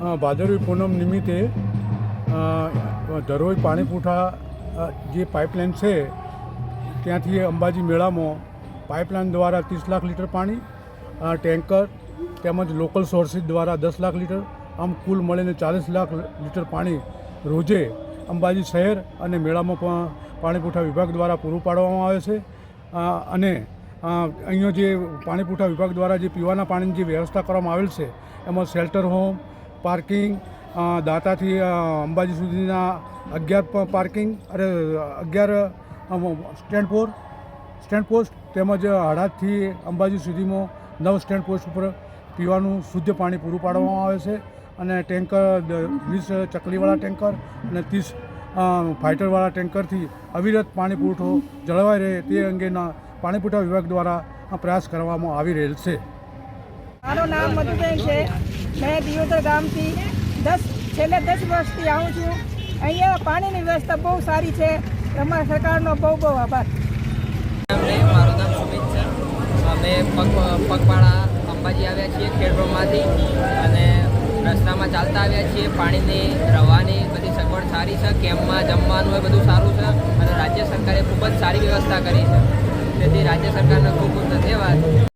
ભાદરવી પૂનમ નિમિત્તે ધરોઈ પાણી પૂઠા જે પાઇપલાઇન છે, ત્યાંથી અંબાજી મેળામાં પાઇપલાઇન દ્વારા ત્રીસ લાખ લીટર પાણી ટેન્કર તેમજ લોકલ સોર્સિસ દ્વારા દસ લાખ લીટર, આમ કુલ મળીને ચાલીસ લાખ લીટર પાણી રોજે અંબાજી શહેર અને મેળામાં પણ પાણી વિભાગ દ્વારા પૂરું પાડવામાં આવે છે. અને અહીંયા જે પાણી પૂઠા વિભાગ દ્વારા જે પીવાના પાણીની જે વ્યવસ્થા કરવામાં આવેલ છે, એમાં શેલ્ટર હોમ પાર્કિંગ દાંતાથી અંબાજી સુધીના અગિયાર પાર્કિંગ, અરે, અગિયાર સ્ટેન્ડ ફોર સ્ટેન્ડ પોસ્ટ તેમજ હડાદથી અંબાજી સુધીમાં નવ સ્ટેન્ડ પોસ્ટ ઉપર પીવાનું શુદ્ધ પાણી પૂરું પાડવામાં આવે છે અને ટેન્કર વીસ ચકલીવાળા ટેન્કર અને ત્રીસ ફાઇટરવાળા ટેન્કરથી અવિરત પાણી પુરવઠો જળવાઈ રહે તે અંગેના પાણી પુરવઠા વિભાગ દ્વારા પ્રયાસ કરવામાં આવી રહેલ છે. મારું નામ મધુબેન છે. મેં દિયોદર ગામથી દસ, છેલ્લે દસ વર્ષથી આવું છું. અહીંયા પાણીની વ્યવસ્થા બહુ સારી છે. તમારા સરકારનો બહુ બહુ આભાર. મારું નામ સુમિત છે. અમે પગ, પગપાળા અંબાજી આવ્યા છીએ ખેડબ્રહ્માથી અને રસ્તામાં ચાલતા આવ્યા છીએ. પાણીની રવાની બધી સગવડ સારી છે. કેમ્પમાં જમવાનું એ બધું સારું છે અને રાજ્ય સરકારે ખૂબ જ સારી વ્યવસ્થા કરી છે. તેથી રાજ્ય સરકારનો ખૂબ ખૂબ ધન્યવાદ.